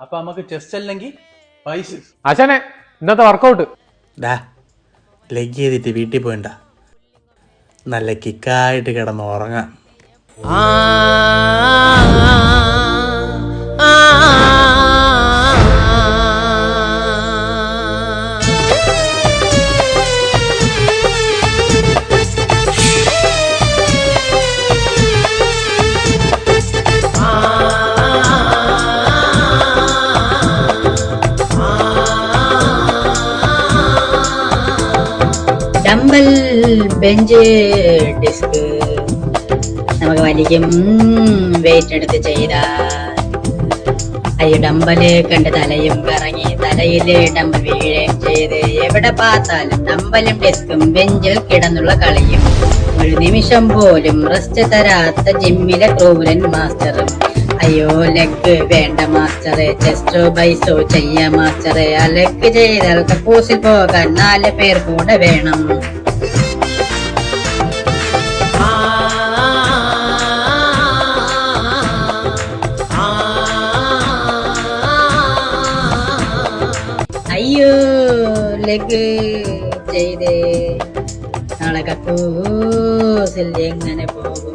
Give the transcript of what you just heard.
അപ്പൊ നമുക്ക് ചെസ്റ്റ് അല്ലെങ്കിൽ പൈസ ആശാനെ ഇന്നത്തെ വർക്കൗട്ട് ഡാ ലെഗ് ചെയ്തിട്ട് വീട്ടിൽ പോയിണ്ട. നല്ല കിക്കായിട്ട് കിടന്ന് ഉറങ്ങാം. ഡംബൽ ബെഞ്ച് ഡിസ്ക് നമുക്ക് വലിക്കും. വെയിറ്റ് എടുത്ത് ചെയ്താൽ. ഈ ഡമ്പൽ കണ്ട് തലയും കറങ്ങി. തലയിലെ ഡംബൽ വീഴുകയും ചെയ്ത്. എവിടെ പാത്താലും ഡംബലും ഡെസ്കും ബെഞ്ചിൽ കിടന്നുള്ള കളിയും. ഒരു നിമിഷം പോലും റെസ്റ്റ് തരാത്ത ജിമ്മിലെ ക്രൂരൻ മാസ്റ്ററും അയ്യോ ലെഗ് വേണ്ട മാസ്റ്ററെ. ചെസ്റ്റോ ബൈസോ ചെയ്യ മാസ്റ്ററെ. ആ ലെഗ് ചെയ്താൽ കക്കൂസിൽ പോകാൻ നാല് പേർ കൂടെ വേണം. അയ്യോ ലെഗ് ചെയ്തേ. നാളെ കക്കൂസിൽ എങ്ങനെ പോകും?